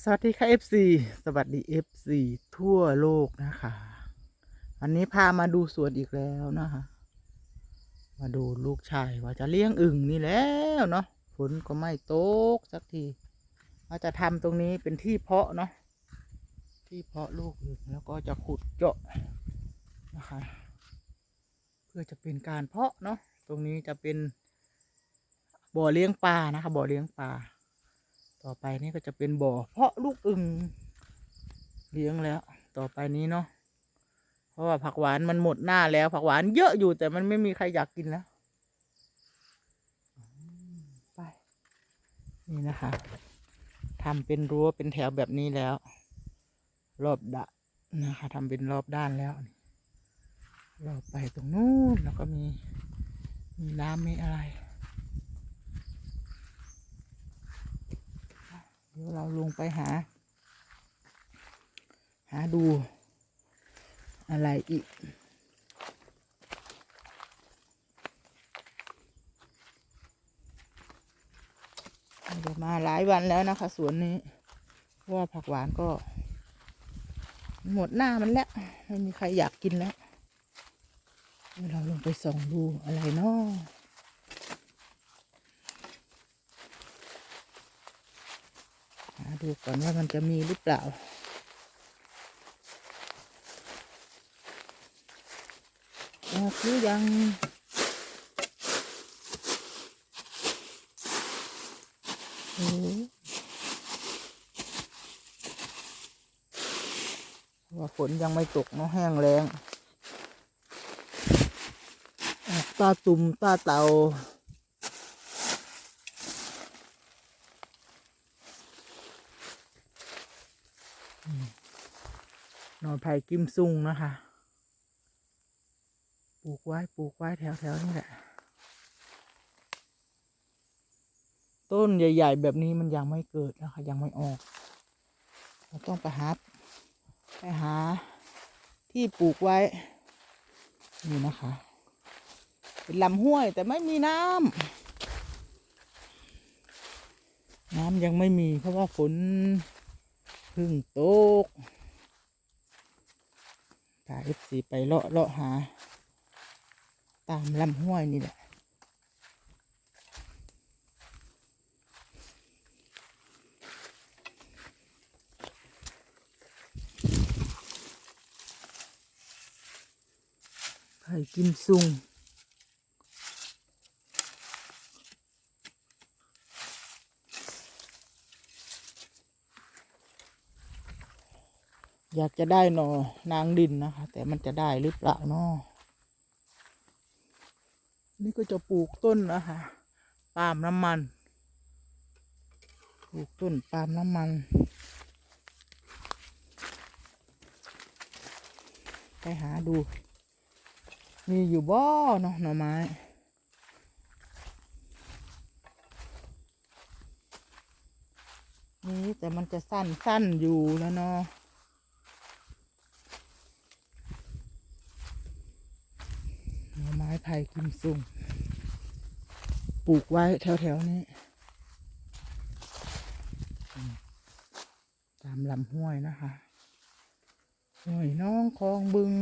สวัสดีค่ะ FC สวัสดี FC ทั่วโลกนะคะ วันนี้พามาดูสวนอีกแล้วนะคะ มาดูลูกชายว่าจะเลี้ยงอึ่งนี่แล้วเนาะ ฝนก็ไม่ตกสักทีว่าจะทำตรงนี้เป็นที่เพาะเนาะ ที่เพาะลูกอึ่งแล้วก็จะขุดเจาะนะคะ เพื่อจะเป็นการเพาะเนาะ ตรงนี้จะเป็นบ่อเลี้ยงปลานะคะ บ่อเลี้ยงปลา ต่อไปนี่ก็จะเป็นบ่อ เพาะลูกอึ่งเลี้ยงแล้ว ต่อไปนี้เนาะเพราะว่าผักหวานมันหมดหน้าแล้ว ผักหวานเยอะอยู่แต่มันไม่มีใครอยากกินแล้วไปนี่นะคะทำเป็นรั้วเป็นแถวแบบนี้แล้ว รอบดะนะคะทำเป็นรอบด้านแล้วรอบไปตรงนู้นแล้วก็มีมีน้ำมีอะไร เดี๋ยวเราลงไปหา หาดูอะไรอีกเดี๋ยวมาหลายวันแล้วนะคะ สวนนี้ว่าผักหวานก็ หมดหน้ามันแล้ว ไม่มีใครอยากกินแล้วเดี๋ยวเราลงไปส่องดูอะไรเนาะ หา ดูก่อนว่ามันจะมีหรือเปล่า ออกหรือยังโอ้ว่าฝนยังไม่ตกเนาะแห้งแรงตาตุ่มตาเตาหนอน ไผ่กิมซุงนะคะ ปลูกไว้ปลูกไว้แถวๆนี่แหละ ต้นใหญ่ ๆ แบบนี้มันยังไม่เกิดนะคะ ยังไม่ออก เราต้องไปหาไปหาที่ปลูกไว้ นี่นะคะ เป็นลำห้วยแต่ไม่มีน้ำ น้ำยังไม่มีเพราะว่าฝนเพึ่งตก พาเอฟซีไปเลาะเลาะหา ตามลำห้วยนี่แหละไผ่กิมซุง อยากจะได้หนอนางดินนะคะ แต่มันจะได้หรือเปล่าเนาะนี่ก็จะปลูกต้นนะคะปาล์มน้ำมัน ปลูกต้นปาล์มน้ำมัน ไปหาดู มีอยู่บ่อเนาะหน่อไม้นี่แต่มันจะสั้นสั้นอยู่แล้วเนาะ หน่อไม้ไผ่กิมซุงปลูกไว้แถวๆนี้ ตามลำห้วยนะคะห้วยน้องคลองบึง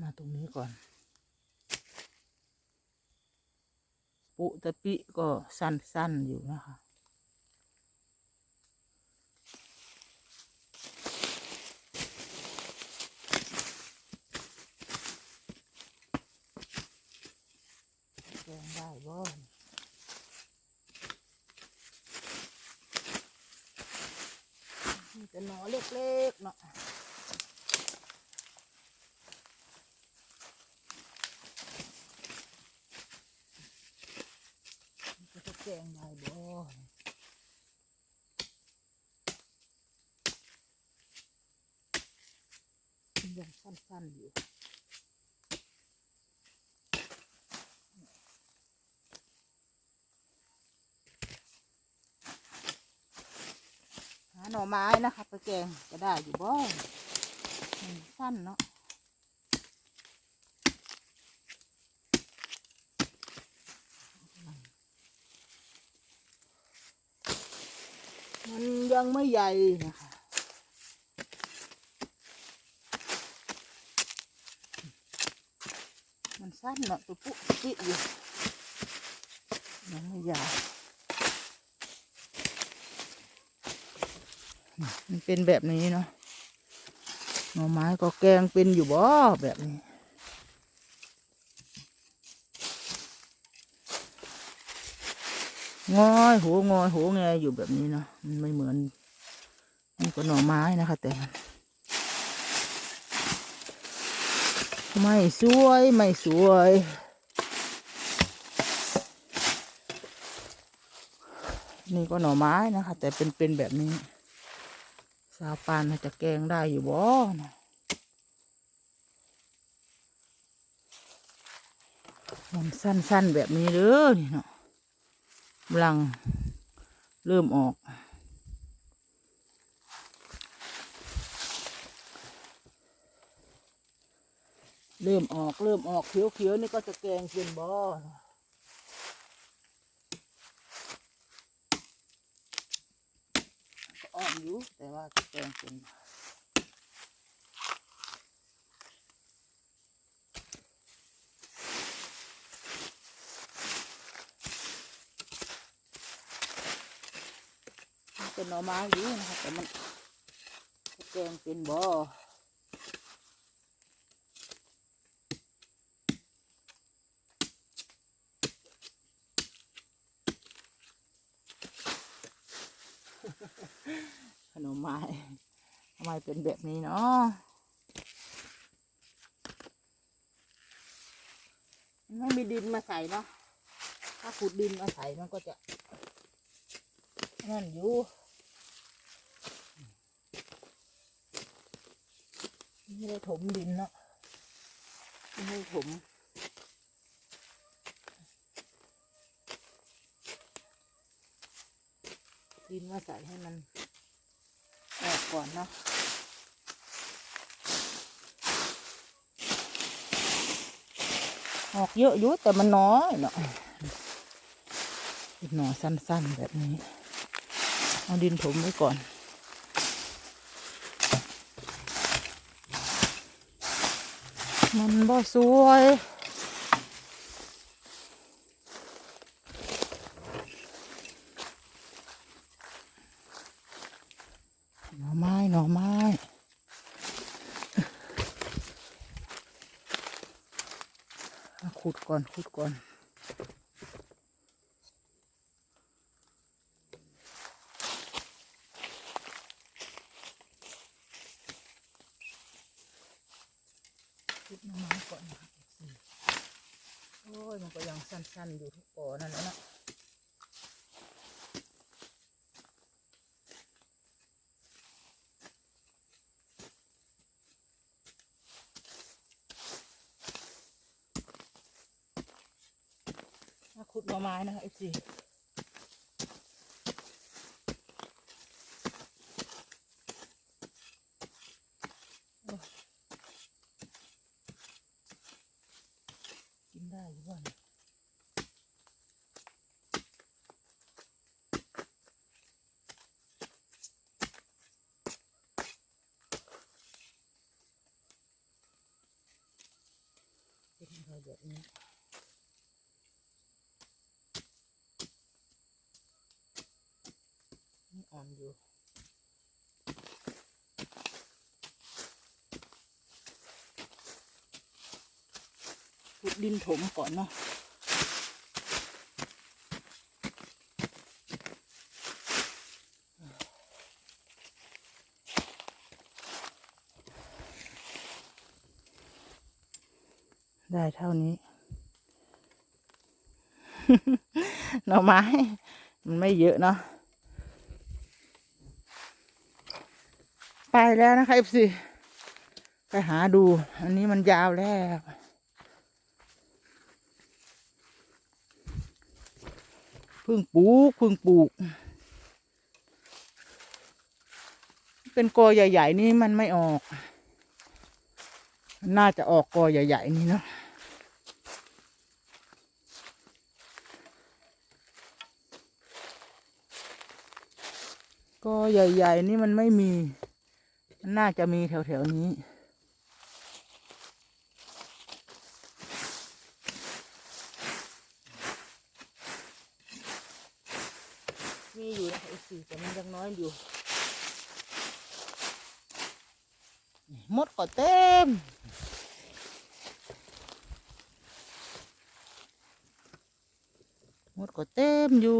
มาตรงนี้ก่อนปุตะปิก็สั้นๆอยู่นะคะ แกงได้บ่มีแต่หนอ เล็กๆเนาะจะแกงได้บ่ยังสั้นๆอยู่ น่อไม้นะคะปลาแกงจะได้อยู่บ่สั้นเนาะมันยังไม่ใหญ่นะคะมันสั้นเนาะตัวปุ๊บปิ๊อยู่ยังไม่ใหญ่ มันเป็นแบบนี้เนาะหน่อไม้ก็แกงเป็นอยู่บ่แบบนี้งอยหัวงอยหัวแงอยู่แบบนี้เนาะมันไม่เหมือนนี่ก็หน่อไม้นะคะ แต่มันไม่สวยไม่สวยนี่ก็หน่อไม้นะคะ แต่เป็นเป็นแบบนี้ สาวปานจะแกงได้อยู่บ่มันสั้นๆแบบนี้เด้อนี่เนาะกำลังเริ่มออก เริ่มออกเริ่มออกเขียวๆนี่ก็จะแกงเป็นบอก็ อยู่แต่ว่าแกงเป็นเป็นหน่อไม้อยู่นะครับแต่มันแกงเป็นบอ ไมทำไมเป็นแบบนี้เนาะไม่มีดินมาใส่เนาะถ้าขุดดินมาใส่มันก็จะนั่นอยู่ไม่ได้ถมดินเนาะไม่ได้ถมดินมาใส่ให้มัน ก่อนเนาะออกเยอะอยู่แต่มันน้อยเนาะหน่อสั้นๆแบบนี้ เอาดินถมไว้ก่อน มันบ่สวย หน่อไม้หน่อไม้อะ ขุดก่อนขุดก่อนขุดน่อไม้ก่อนนะครับโอ้ยมันก็ยังสั้นๆอยู่ทุกปอนั่นแหละนะ ขุดหน่อไม้นะคะไอซีกินได้อยู่บ้านเป็นอะไรแบบนี้ นี่ อยู่ขุดดินถมก่อนเนาะได้เท่านี้ หน่อไม้ มันไม่เยอะเนาะ ไป แล้วนะคะ FC ไปหาดู อันนี้มันยาวแล้ว พึ่งปลูกพึ่งปลูก เป็นกอใหญ่ ๆ นี่มันไม่ออก น่าจะออกกอใหญ่ ๆ นี่เนาะก็ใหญ่ ๆ นี่มันไม่มี นน่าจะมีแถวๆนี้ มีอยู่นะไอ้สี่แต่มันยังน้อยอยู่มดก็เต็มมดก็เต็มอยู่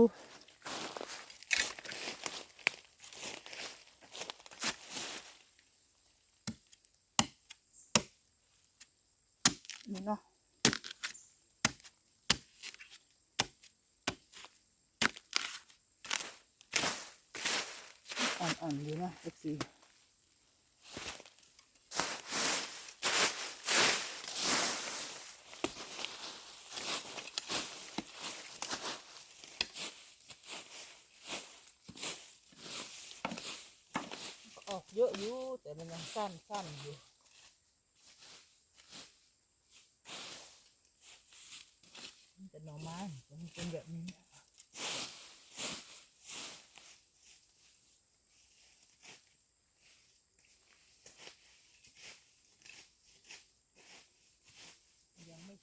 นี่เนาะอ่อนๆอยู่นะ เอฟซีออกเยอะอยู่แต่มันยังสั้นๆอยู่มันเป็นหน่อไม้มันเป็นแบบนี้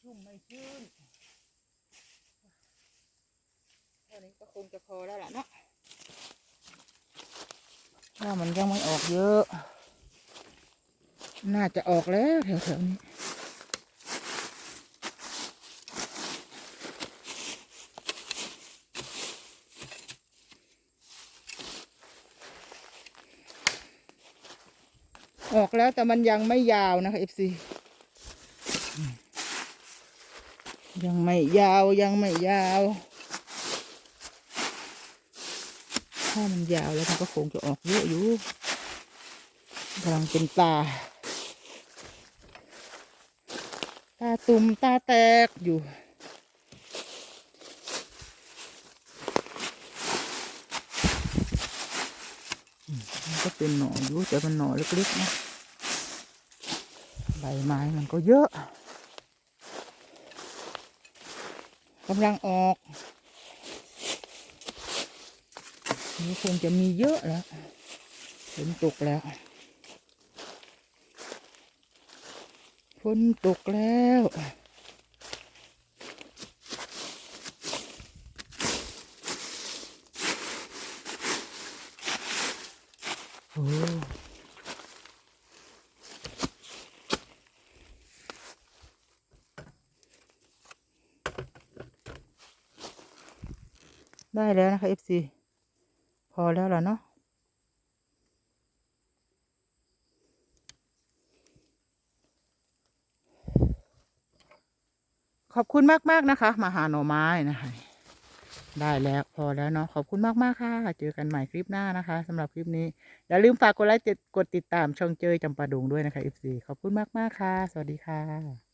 ยังไม่ ชื้นเท่านี้ก็คงจะพอแล้วล่ะเนาะถ้ามันยังไม่ออกเยอะ น่าจะออกแล้วแถวๆนี้ออกแล้วแต่มันยังไม่ยาวนะคะ FC ยังไม่ยาวยังไม่ยาว ถ้ามันยาวแล้วมันก็คงจะออกเยอะอยู่กำลังเป็นตา ตาตุ่มตาแตกอยู่มันก็เป็นหน่ออยู่แต่มันหน่อเล็กๆนะใบไม้มันก็เยอะ กำลังออกนี่คงจะมีเยอะแล้วฝนตกแล้วฝนตกแล้ว ได้แล้วนะคะ FC พอแล้วล่ะเนาะขอบคุณมาก ๆ นะคะ มาหาหน่อไม้นะคะได้แล้วพอแล้วเนาะขอบคุณมากๆค่ะ เจอกันใหม่คลิปหน้านะคะสำหรับคลิปนี้ อย่าลืมฝากกดไลค์กดติดตามช่องเจยจำปาดุงด้วยนะคะ FC ขอบคุณมากๆค่ะ สวัสดีค่ะ